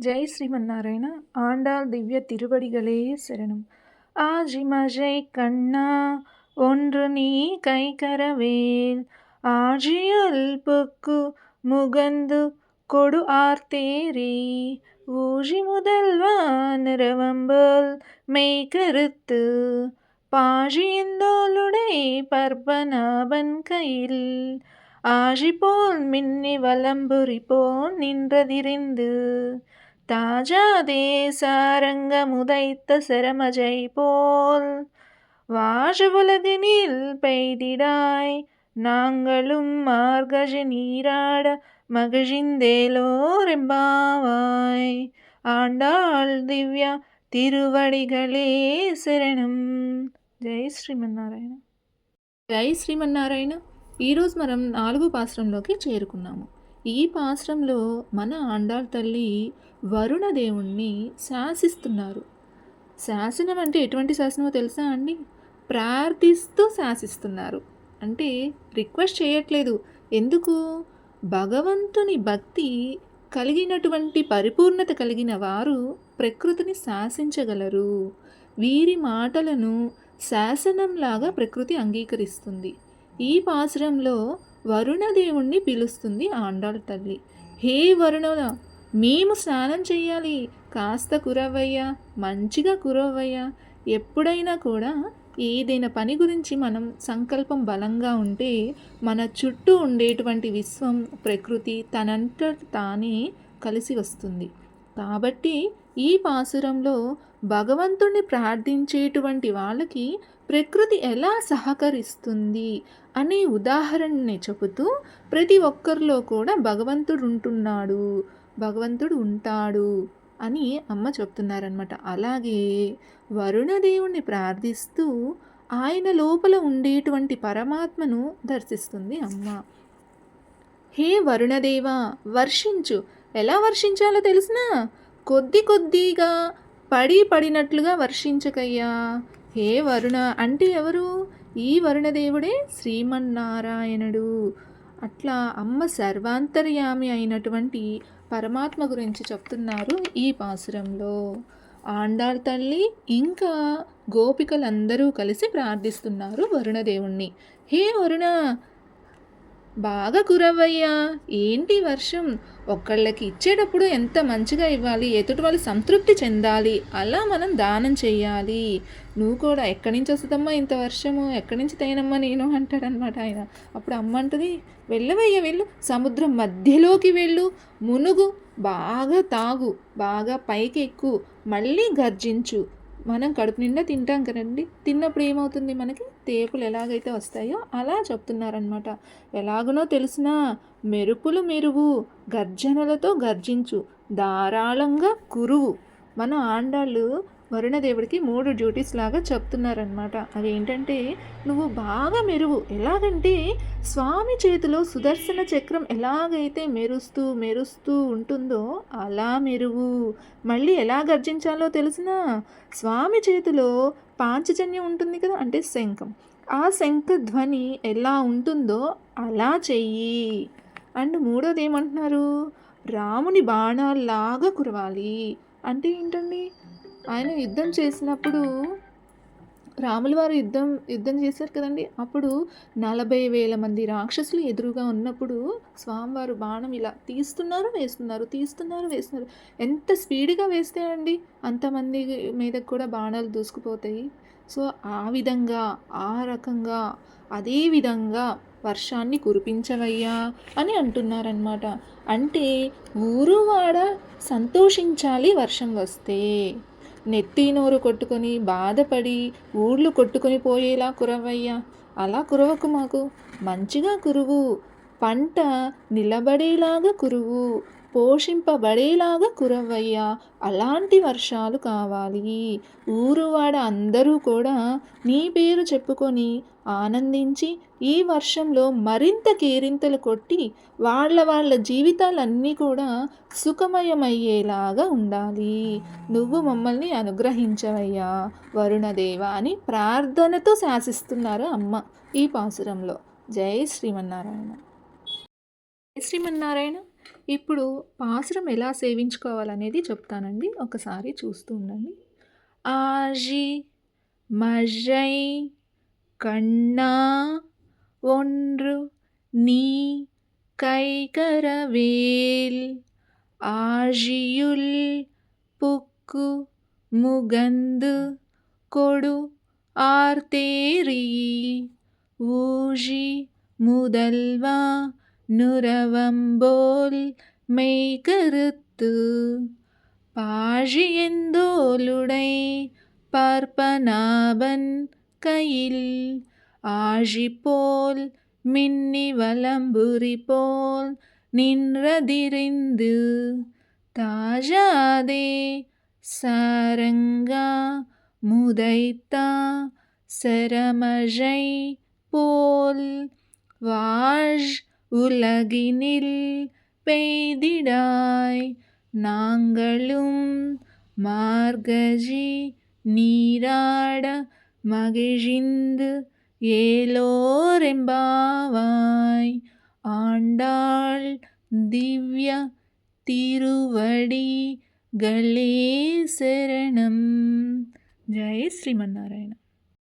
ஜெய் ஸ்ரீமன்னாராயண. ஆண்டாள் திவ்ய திருவடிகளே சரணம். ஆஜிமஜை கண்ணா ஒன்று நீ கை கரவேல். ஆஜியல் பொக்கு முகந்து கொடு ஆர்த்தேரி. ஊழி முதல்வா நிறவம்பல் மெய் கருத்து. பாழியந்தோளுடை பர்பநாபன் கையில். ஆழி போல் மின்னி வலம்புரி போல் நின்றதிரிந்து. தாஜாதே சாரங்க முதைத்த சிரமஜை போல் வாழவுலகினில் பெய்திடாய் நாங்களும் மார்கஜ நீராட மகிழ்ந்தேலோரெம்பாவாய் ஆண்டாள் திவ்யா తిరువడిగలే శరణం జై శ్రీమన్నారాయణ జై శ్రీమన్నారాయణ ఈరోజు మనం నాలుగు పాశ్రంలోకి చేరుకున్నాము ఈ పాశ్రంలో మన ఆండాళ్ తల్లి వరుణ దేవుణ్ణి శాసిస్తున్నారు. శాసనం అంటే ఎటువంటి శాసనమో తెలుసా అండి? ప్రార్థిస్తూ శాసిస్తున్నారు. అంటే రిక్వెస్ట్ చేయట్లేదు. ఎందుకు? భగవంతుని భక్తి కలిగినటువంటి పరిపూర్ణత కలిగిన వారు ప్రకృతిని శాసించగలరు. వీరి మాటలను శాసనంలాగా ప్రకృతి అంగీకరిస్తుంది. ఈ పాసురంలో వరుణదేవుణ్ణి పిలుస్తుంది ఆండాళ్ తల్లి. హే వరుణ మేము స్నానం చేయాలి కాస్త కురవయ్యా మంచిగా కురవయ్యా ఎప్పుడైనా కూడా ఏదైనా పని గురించి మనం సంకల్పం బలంగా ఉంటే మన చుట్టూ ఉండేటువంటి విశ్వం ప్రకృతి తనంత తానే కలిసి వస్తుంది. కాబట్టి ఈ పాసురంలో భగవంతుణ్ణి ప్రార్థించేటువంటి వాళ్ళకి ప్రకృతి ఎలా సహకరిస్తుంది అనే ఉదాహరణని చెబుతూ ప్రతి ఒక్కరిలో కూడా భగవంతుడు ఉంటున్నాడు భగవంతుడు ఉంటాడు అని అమ్మ చెప్తున్నారనమాట అలాగే వరుణదేవుణ్ణి ప్రార్థిస్తూ ఆయన లోపల ఉండేటువంటి పరమాత్మను దర్శిస్తుంది అమ్మ. హే వరుణదేవ వర్షించు. ఎలా వర్షించాలో తెలిసినా కొద్ది కొద్దిగా పడి పడినట్లుగా వర్షించకయ్యా. హే వరుణ అంటే ఎవరు? ఈ వరుణదేవుడే శ్రీమన్నారాయణుడు. అట్లా అమ్మ సర్వాంతర్యామి అయినటువంటి పరమాత్మ గురించి చెప్తున్నారు ఈ పాసురంలో. ఆండాళ్ తల్లి ఇంకా గోపికలందరూ కలిసి ప్రార్థిస్తున్నారు వరుణదేవుణ్ణి. హే వరుణ బాగా కురవయ్యా ఏంటి వర్షం? ఒకళ్ళకి ఇచ్చేటప్పుడు ఎంత మంచిగా ఇవ్వాలి? ఎదుటి వాళ్ళు సంతృప్తి చెందాలి. అలా మనం దానం చేయాలి నువ్వు కూడా ఎక్కడి నుంచి వస్తుందమ్మా ఇంత వర్షము? ఎక్కడి నుంచి తేనమ్మా నేను? అంటాడనమాట ఆయన. అప్పుడు అమ్మ అంటది వెళ్ళవయ్య వెళ్ళు. సముద్రం మధ్యలోకి వెళ్ళు. మునుగు బాగా తాగు. బాగా పైకి ఎక్కు. మళ్ళీ గర్జించు. మనం కడుపు నిండా తింటాం కదండి. తిన్నప్పుడు ఏమవుతుంది మనకి? తేపులు ఎలాగైతే వస్తాయో అలా చెప్తున్నారనమాట ఎలాగనో తెలిసినా మెరుపులు మెరుగు గర్జనలతో గర్జించు ధారాళంగా కురువు. మన ఆండాళ్ళు వరుణదేవుడికి మూడు డ్యూటీస్ లాగా చెప్తున్నారనమాట అవి ఏంటంటే నువ్వు బాగా మెరుగు ఎలాగంటే స్వామి చేతిలో సుదర్శన చక్రం ఎలాగైతే మెరుస్తూ మెరుస్తూ ఉంటుందో అలా మెరుగు మళ్ళీ ఎలా గర్జించాలో తెలిసిన స్వామి చేతిలో పాంచజన్యం ఉంటుంది కదా అంటే శంఖం. ఆ శంఖ ధ్వని ఎలా ఉంటుందో అలా చెయ్యి. అండ్ మూడోది ఏమంటున్నారు రాముని బాణాల్లాగా కురవాలి. అంటే ఏంటండి? ఆయన యుద్ధం చేసినప్పుడు రాముల వారు యుద్ధం యుద్ధం చేశారు కదండి. అప్పుడు నలభై వేల మంది రాక్షసులు ఎదురుగా ఉన్నప్పుడు స్వామివారు బాణం ఇలా తీస్తున్నారు వేస్తున్నారు తీస్తున్నారు వేస్తున్నారు. ఎంత స్పీడ్గా వేస్తే అండి అంతమంది మీదకి కూడా బాణాలు దూసుకుపోతాయి. సో ఆ విధంగా ఆ రకంగా అదే విధంగా వర్షాన్ని కురిపించవయ్యా అని అంటున్నారనమాట అంటే ఊరువాడ సంతోషించాలి వర్షం వస్తే. నెత్తి నోరు కొట్టుకొని బాధపడి ఊళ్ళు కొట్టుకొని పోయేలా కురవయ్యా. అలా కురవకు మాకు. మంచిగా కురువు. పంట నిలబడేలాగా కురువు. పోషింపబడేలాగా కురవయ్యా. అలాంటి వర్షాలు కావాలి. ఊరువాడ అందరూ కూడా నీ పేరు చెప్పుకొని ఆనందించి ఈ వర్షంలో మరింత కేరింతలు కొట్టి వాళ్ళ వాళ్ళ జీవితాలన్నీ కూడా సుఖమయమయ్యేలాగా ఉండాలి. నువ్వు మమ్మల్ని అనుగ్రహించవయ్యా. వరుణదేవ అని ప్రార్థనతో శాసిస్తున్నారు అమ్మ ఈ పాసురంలో. జై శ్రీమన్నారాయణ. జై శ్రీమన్నారాయణ. ఇప్పుడు పాసురం ఎలా సేవించుకోవాలనేది చెప్తానండి ఒకసారి చూస్తూ ఉండండి ఆజి మజై కన్నా ఒండ్రు நீ கைகரவேல் ஆழியுள் புக்கு முகந்து கொடு ஆர்த்தேரி ஊழி முதல்வா நுரவம்போல் மெய்கருத்து பாழியெந்தோலுடை பார்ப்பனாபன் கையில் ஆழி போல் மின்னி வலம்புரி போல் நின்றதிரிந்து தாஜாதே சாரங்கா முதைத்தா செரமழை போல் வாழ் உலகினில் பெய்திடாய். நாங்களும் மார்கஜி நீராட மகிழ்ந்து ஏலோரெம்பாவாய். ஆண்டாள் திவ்ய திருவடி கலே சரணம். ஜெய் ஸ்ரீமன்னாராயண